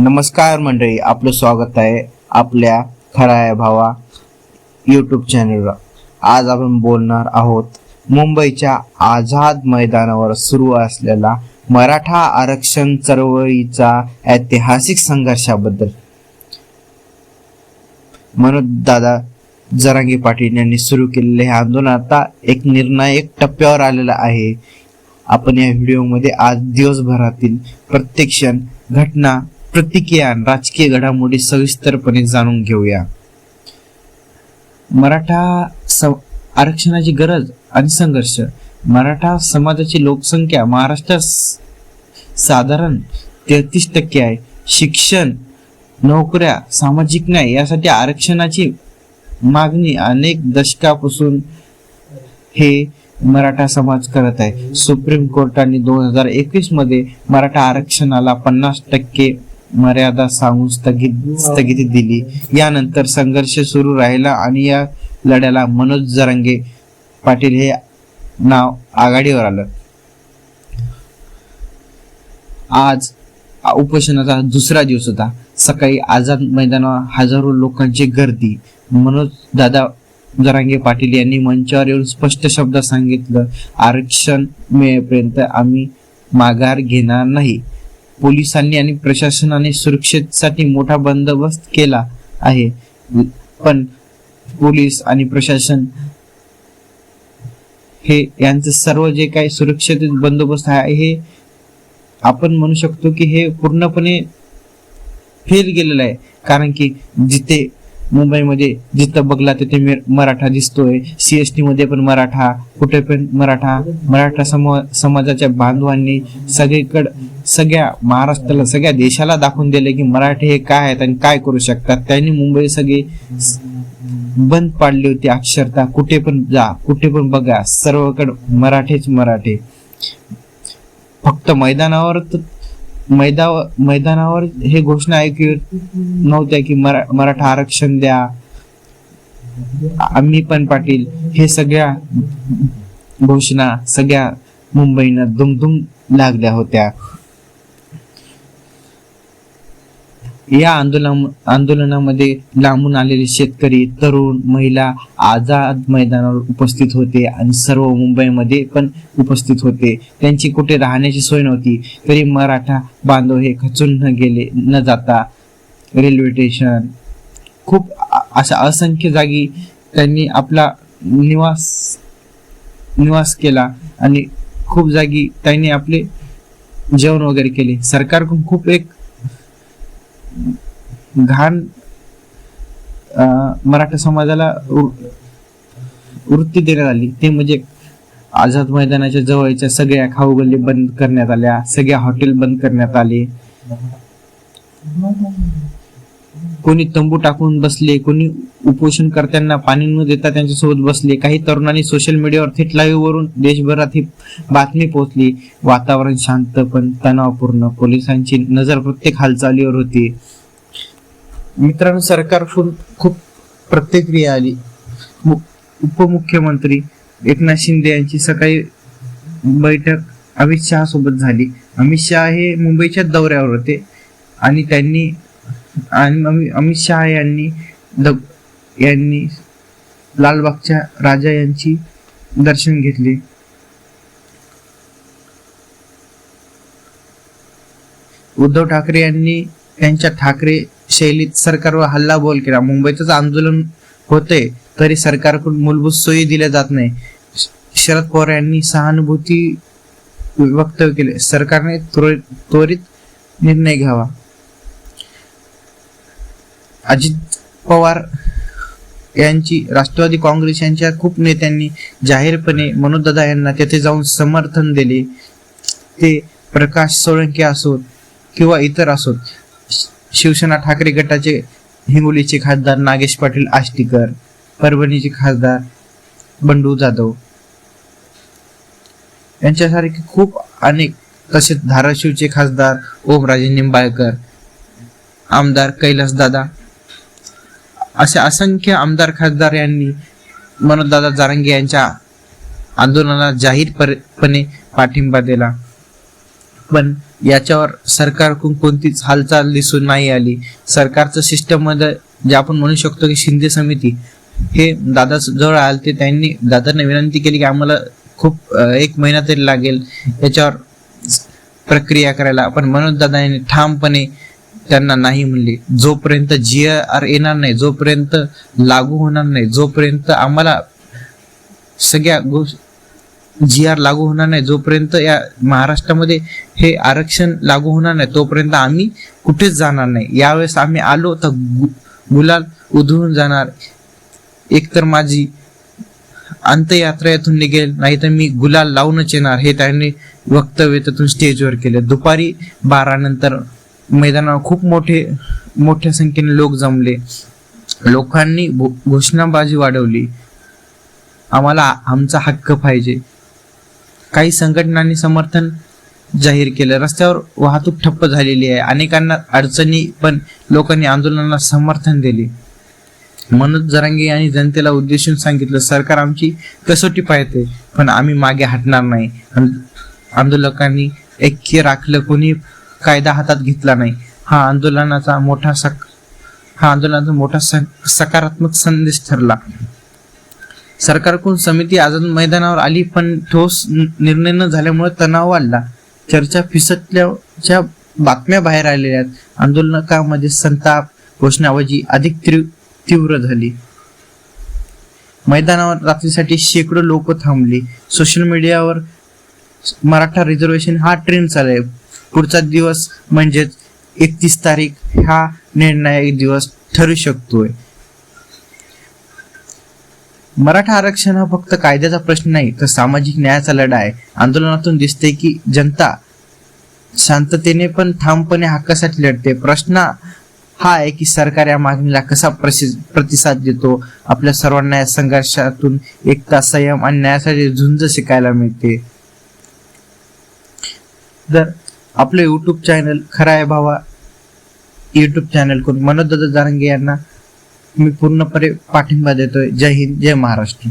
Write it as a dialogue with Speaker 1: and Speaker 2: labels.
Speaker 1: नमस्कार मंडळी आपलं स्वागत आहे आपल्या खराया भावा यूट्यूब चॅनलवर आज आपण बोलणार आहोत मुंबईच्या आझाद मैदानावर सुरू असलेला मराठा आरक्षण चळवळीचा ऐतिहासिक संघर्षाबद्दल. म्हणून दादा जरांगी पाटील यांनी सुरू केलेले हे आंदोलन आता एक निर्णायक टप्प्यावर आलेला आहे. आपण या व्हिडिओमध्ये आज दिवसभरातील प्रत्येक क्षण घटना प्रतिक्रिया राजकीय घडामोडी सविस्तरपणे जाणून घेऊया. मराठा स- आरक्षणाची गरज आणि संघर्ष. मराठा समाजाची लोकसंख्या महाराष्ट्रात साधारण तेहतीस टक्के आहे. शिक्षण नोकऱ्या सामाजिक न्याय यासाठी आरक्षणाची मागणी अनेक दशकापासून हे मराठा समाज करत आहे. सुप्रीम कोर्टाने दोन हजार एकवीसमध्ये मराठा आरक्षणाला पन्नास टक्के मर्यादा सांगून स्थगित स्थगिती दिली. यानंतर संघर्ष सुरू राहिला आणि या लढ्याला मनोज जरांगे पाटील हे नाव आघाडीवर आलं. आज उपोषणाचा दुसरा दिवस होता. सकाळी आझाद मैदानावर हजारो लोकांची गर्दी. मनोज दादा जरांगे पाटील यांनी मंचावर येऊन स्पष्ट शब्दात सांगितलं आरक्षण मिळेपर्यंत आम्ही माघार घेणार नाही. पोलिसांनी आणि प्रशासनाने सुरक्षेसाठी मोठा बंदोबस्त केला आहे. पण पोलीस आणि प्रशासन हे यांचं सर्व जे काही सुरक्षित बंदोबस्त आहे हे आपण म्हणू शकतो की हे पूर्णपणे फेल गेलेलं आहे. कारण की जिथे मुंबईमध्ये जिथं बघला तिथे मराठा दिसतोय सीएसटी मध्ये पण मराठा कुठे पण मराठा मराठा सम समाजाच्या बांधवांनी सगळीकडे सगळ्या महाराष्ट्राला सगळ्या देशाला दाखवून दिले की मराठी हे काय आहेत आणि काय करू शकतात. त्यांनी मुंबई सगळी बंद पाडली होती अक्षरता. कुठे पण जा कुठे पण बघा सर्वकडे मराठीच मराठी. फक्त मैदानावर मैदा मैदानावर हे घोषणा ऐकू नव्हत्या की मरा मराठा आरक्षण द्या. आम्ही पण पाटील हे सगळ्या घोषणा सगळ्या मुंबईनं दुमदुम लागल्या होत्या. या आंदोलन आंदोलनामध्ये लांबून आलेले शेतकरी तरुण महिला आझाद मैदानावर उपस्थित होते आणि सर्व मुंबईमध्ये पण उपस्थित होते. त्यांची कुठे राहण्याची सोय नव्हती तरी मराठा बांधव हे खचून न गेले न जाता रेल्वे स्टेशन. खूप अशा असंख्य जागी त्यांनी आपला निवास निवास केला आणि खूप जागी त्यांनी आपले जेवण वगैरे केले. सरकारकडून खूप एक घाण मराठा समाजाला वृत्ती देण्यात आली. ते म्हणजे आझाद मैदानाच्या जवळच्या सगळ्या खाऊ गल्ली बंद करण्यात आल्या सगळ्या हॉटेल बंद करण्यात आले. कोणी तंबू टाकून बसले कोणी उपोषण करत्यांना पाणी न देता त्यांच्यासोबत बसले काही तरुणांनी सोशल मीडियावर थेट लाईव्ह वरून देशभरात ही बातमी पोहोचली. वातावरण शांत पण तणावपूर्ण. पोलिसांची नजर प्रत्येक हालचालीवर होती. मित्रांनो सरकारकडून खूप प्रतिक्रिया आली. मु- उपमुख्यमंत्री एकनाथ शिंदे यांची सकाळी बैठक अमित शहा सोबत झाली. अमित शहा हे मुंबईच्या दौऱ्यावर होते आणि त्यांनी आणि अमित शहा यांनी द यांनी लालबागच्या राजा यांची दर्शन घेतले. उद्धव ठाकरे यांनी त्यांच्या ठाकरे शैलीत सरकारवर हल्ला बोल केला. मुंबईतच आंदोलन होते तरी सरकारकडून मूलभूत सोयी दिल्या जात नाही. शरद पवार यांनी सहानुभूती वक्तव्य केले. सरकारने त्वरित त्वरित निर्णय घ्यावा. अजित पवार यांची राष्ट्रवादी काँग्रेस यांच्या खूप नेत्यांनी जाहीरपणे मनोजदादा यांना तेथे जाऊन समर्थन दिले. ते प्रकाश सोळंके असोत किंवा इतर असोत शिवसेना ठाकरे गटाचे हिंगोलीचे खासदार नागेश पाटील आष्टीकर परभणीचे खासदार बंडू जाधव यांच्यासारखे खूप अनेक तसेच धाराशिवचे खासदार ओमराजे निंबाळकर आमदार कैलास दादा असे असंख्य आमदार खासदार यांनी मनोजदादा जारंगे यांच्या आंदोलनाला जाहीरपणे पाठिंबा दिला. पण याच्यावर सरकारकडून कोणतीच हालचाल दिसून नाही आली. सरकारचं सिस्टममध्ये जे आपण म्हणू शकतो की शिंदे समिती हे दादा जवळ आले ते त्यांनी दादांना विनंती केली की आम्हाला खूप एक महिना तरी लागेल. याच्यावर प्रक्रिया करायला. पण मनोज दादा यांनी ठामपणे त्यांना नाही म्हणले. जोपर्यंत जी आर येणार नाही जोपर्यंत लागू होणार नाही जोपर्यंत आम्हाला सगळ्या गोष्ट जी आर लागू होणार नाही जोपर्यंत या महाराष्ट्रामध्ये हे आरक्षण लागू होणार नाही तोपर्यंत आम्ही कुठेच जाणार नाही. यावेळेस आम्ही आलो तर गु- गुलाल उधळून जाणार. एकतर माझी अंतयात्रा येथून निघेल नाही तर मी गुलाल लावूनच येणार हे त्यांनी वक्तव्य त्यातून स्टेजवर केले. दुपारी बारा नंतर मैदानावर खूप मोठे मोठ्या संख्येने लोक जमले. लोकांनी घोषणाबाजी वाढवली. आम्हाला आमचा हक्क पाहिजे. काही संघटनांनी समर्थन जाहीर केलं. रस्त्यावर वाहतूक ठप्प झालेली आहे. अनेकांना अडचणी पण लोकांनी आंदोलनाला समर्थन दिले. मनोज जरांगे यांनी जनतेला उद्देशून सांगितलं सरकार आमची कसोटी पाहते पण आम्ही मागे हटणार नाही. आंदोलकांनी ऐक्य राखलं कोणी कायदा हातात घेतला नाही. हा आंदोलनाचा मोठा सक हा आंदोलनाचा मोठा सक- सकारात्मक संदेश ठरला. सरकारकडून समिती आझाद मैदानावर आली पण ठोस निर्णय न झाल्यामुळे तणाव वाढला. चर्चा फिसटल्याच्या बातम्या बाहेर आलेल्या आहेत. संताप घोषणाबाजी अधिक तीव्र तीव्र झाली. मैदानावर रात्रीसाठी शेकडो लोक थांबली. सोशल मीडियावर मराठा रिझर्वेशन हा ट्रेंड चालू आहे. पुढचा दिवस म्हणजेच एकतीस तारीख हा निर्णायक दिवस ठरू शकतोय. मराठा आरक्षण हा फक्त कायद्याचा प्रश्न नाही तर सामाजिक न्यायाचा लढा आहे. आंदोलनातून दिसते की जनता शांततेने पण ठामपणे हक्कासाठी लढते. प्रश्न हा आहे की सरकार या मागणीला कसा प्रतिसाद देतो? आपल्या सर्वांना या संघर्षातून एकता संयम आणि न्यायासाठी झुंज शिकायला मिळते. जर आपलं यूट्यूब चॅनल खरा आहे भावा. यूट्यूब चॅनल करून मनोज दादा जारंगे यांना मी पूर्णपणे पाठिंबा देतोय. जय हिंद जय महाराष्ट्र.